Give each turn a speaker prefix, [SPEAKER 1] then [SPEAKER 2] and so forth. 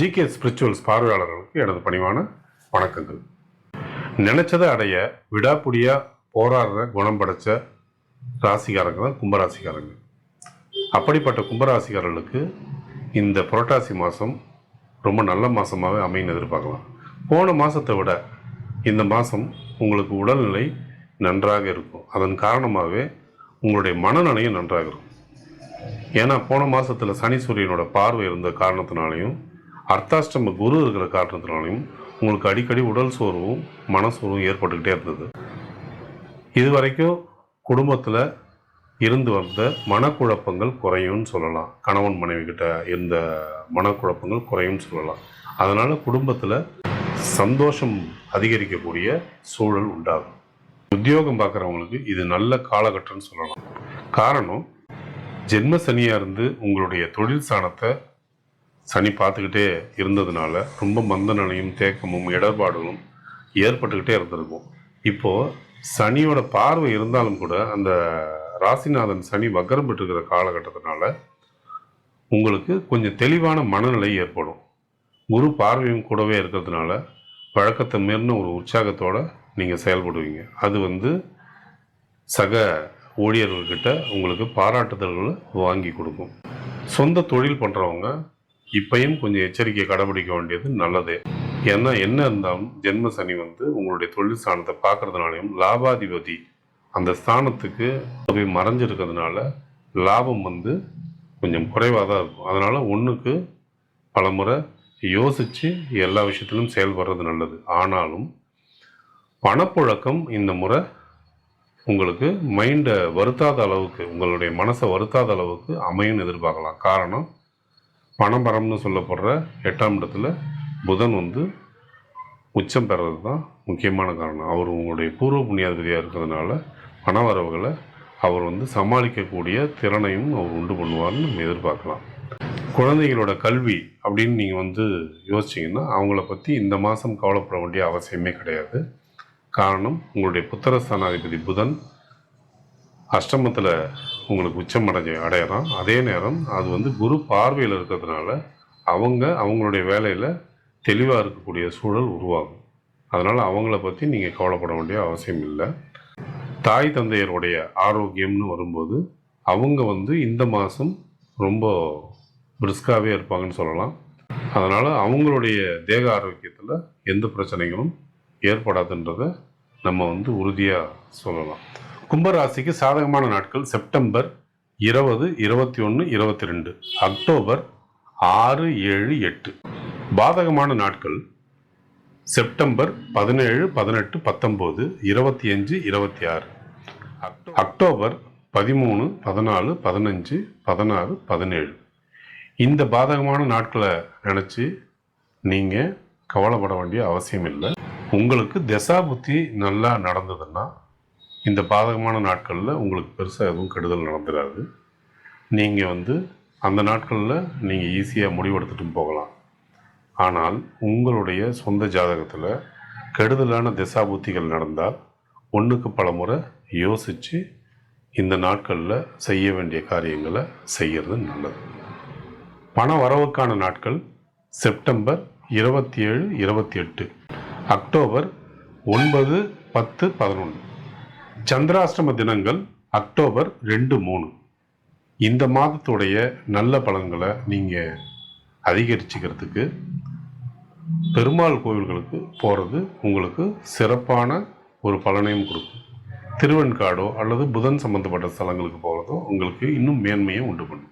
[SPEAKER 1] GK spirituals பார்வையாளர்களுக்கு எனது பணிவான வணக்கங்கள். நினைச்சதை அடைய விடாப்புடியா போராடுற குணம் படைச்ச ராசிக்காரங்க தான் கும்பராசிக்காரங்க. அப்படிப்பட்ட கும்பராசிக்காரர்களுக்கு இந்த புரட்டாசி மாதம் ரொம்ப நல்ல மாதமாகவே அமைன்னு எதிர்பார்க்கலாம். போன மாதத்தை விட இந்த மாதம் உங்களுக்கு உடல்நிலை நன்றாக இருக்கும். அதன் காரணமாகவே உங்களுடைய மனநிலையும் நன்றாக இருக்கும். ஏன்னா போன மாதத்தில் சனி சூரியனோட பார்வை இருந்த காரணத்தினாலையும் அர்த்தாஷ்டம குரு இருக்கிற காரணத்தினாலையும் உங்களுக்கு அடிக்கடி உடல் சோர்வும் மனசோர்வும் ஏற்பட்டுக்கிட்டே இருந்தது. இது வரைக்கும் குடும்பத்தில் இருந்து வந்த மனக்குழப்பங்கள் குறையும்னு சொல்லலாம். கணவன் மனைவி கிட்ட இருந்த மனக்குழப்பங்கள் குறையும்னு சொல்லலாம். அதனால் குடும்பத்தில் சந்தோஷம் அதிகரிக்கக்கூடிய சூழல் உண்டாகும். உத்தியோகம் பார்க்குறவங்களுக்கு இது நல்ல காலகட்டம்னு சொல்லலாம். காரணம் ஜென்ம சனியாக இருந்து உங்களுடைய தொழில் சாணத்தை சனி பார்த்துக்கிட்டே இருந்ததுனால ரொம்ப மந்த நிலையும் தேக்கமும் இடர்பாடுகளும் ஏற்பட்டுக்கிட்டே இருந்திருக்கும். இப்போது சனியோட பார்வை இருந்தாலும் கூட அந்த ராசிநாதன் சனி வக்கரம் பெற்றுக்கிற காலகட்டத்தினால உங்களுக்கு கொஞ்சம் தெளிவான மனநிலை ஏற்படும். குரு பார்வையும் கூடவே இருக்கிறதுனால வழக்கத்தை மீறின ஒரு உற்சாகத்தோடு நீங்கள் செயல்படுவீங்க. அது வந்து சக ஊழியர்கள்கிட்ட உங்களுக்கு பாராட்டுதல்களை வாங்கி கொடுக்கும். சொந்த தொழில் பண்ணுறவங்க இப்பையும் கொஞ்சம் எச்சரிக்கை கடைபிடிக்க வேண்டியது நல்லது. ஏன்னா என்ன இருந்தாலும் ஜென்ம சனி வந்து உங்களுடைய தொழில் ஸ்தானத்தை பார்க்கறதுனாலையும் லாபாதிபதி அந்த ஸ்தானத்துக்கு போய் மறைஞ்சிருக்கிறதுனால லாபம் வந்து கொஞ்சம் குறைவாக தான் இருக்கும். அதனால் ஒன்றுக்கு பலமுறை யோசித்து எல்லா விஷயத்திலும் செயல்படுறது நல்லது. ஆனாலும் பணப்புழக்கம் இந்த முறை உங்களுக்கு மைண்டை வருத்தாத அளவுக்கு உங்களுடைய மனசை வருத்தாத அளவுக்கு அமையும்னு எதிர்பார்க்கலாம். காரணம் பணபரம்னு சொல்லப்படுற எட்டாம் இடத்துல புதன் வந்து உச்சம் பெறது தான் முக்கியமான காரணம். அவர் உங்களுடைய பூர்வ புண்ணியாதிபதியாக இருக்கிறதுனால பண வரவுகளை அவர் வந்து சமாளிக்கக்கூடிய திறனையும் அவர் உண்டு பண்ணுவார்னு நம்ம எதிர்பார்க்கலாம். குழந்தைகளோட கல்வி அப்படின்னு நீங்கள் வந்து யோசிச்சிங்கன்னா அவங்கள பற்றி இந்த மாதம் கவலைப்பட வேண்டிய அவசியமே கிடையாது. காரணம் உங்களுடைய புத்திரஸ்தானாதிபதி புதன் அஷ்டமத்தில் உங்களுக்கு உச்சம் அடைஞ்ச அடையிறான். அதே நேரம் அது வந்து குரு பார்வையில் இருக்கிறதுனால அவங்க அவங்களுடைய வேலையில் தெளிவாக இருக்கக்கூடிய சூழல் உருவாகும். அதனால் அவங்கள பற்றி நீங்கள் கவலைப்பட வேண்டிய அவசியம் இல்லை. தாய் தந்தையருடைய ஆரோக்கியம்னு வரும்போது அவங்க வந்து இந்த மாதம் ரொம்ப பிரிஸ்காகவே இருப்பாங்கன்னு சொல்லலாம். அதனால் அவங்களுடைய தேக ஆரோக்கியத்தில் எந்த பிரச்சனைகளும் ஏற்படாதுன்றதை நம்ம வந்து உறுதியாக சொல்லலாம். கும்பராசிக்கு சாதகமான நாட்கள் செப்டம்பர் இருபது இருபத்தி ஒன்று இருபத்தி ரெண்டு. அக்டோபர் ஆறு ஏழு எட்டு. பாதகமான நாட்கள் செப்டம்பர் பதினேழு பதினெட்டு பத்தொம்போது இருபத்தி அஞ்சு இருபத்தி ஆறு. அக்டோபர் பதிமூணு பதினாலு பதினஞ்சு பதினாறு பதினேழு. இந்த பாதகமான நாட்களை நினச்சி நீங்கள் கவலைப்பட வேண்டிய அவசியம் இல்லை உங்களுக்கு தசா புத்தி நல்லா நடந்ததுன்னா இந்த பாதகமான நாட்களில் உங்களுக்கு பெருசாக எதுவும் கெடுதல் நடந்துடாது நீங்கள் வந்து அந்த நாட்களில் நீங்கள் ஈஸியாக முடிவெடுத்துட்டும் போகலாம். ஆனால் உங்களுடைய சொந்த ஜாதகத்தில் கெடுதலான திசாபூத்திகள் நடந்தால் ஒன்றுக்கு பல முறை யோசித்து இந்த நாட்களில் செய்ய வேண்டிய காரியங்களை செய்கிறது நல்லது. பண வரவுக்கான நாட்கள் செப்டம்பர் இருபத்தி ஏழு இருபத்தி எட்டு அக்டோபர் ஒன்பது பத்து பதினொன்று. சந்திராஷ்டம தினங்கள் அக்டோபர் ரெண்டு மூணு. இந்த மாதத்துடைய நல்ல பலன்களை நீங்கள் அதிகரிச்சுக்கிறதுக்கு பெருமாள் கோவில்களுக்கு போகிறது உங்களுக்கு சிறப்பான ஒரு பலனையும் கொடுக்கும். திருவெண்காடோ அல்லது புதன் சம்பந்தப்பட்ட ஸ்தலங்களுக்கு போகிறதோ உங்களுக்கு இன்னும் மேன்மையை உண்டு பண்ணும்.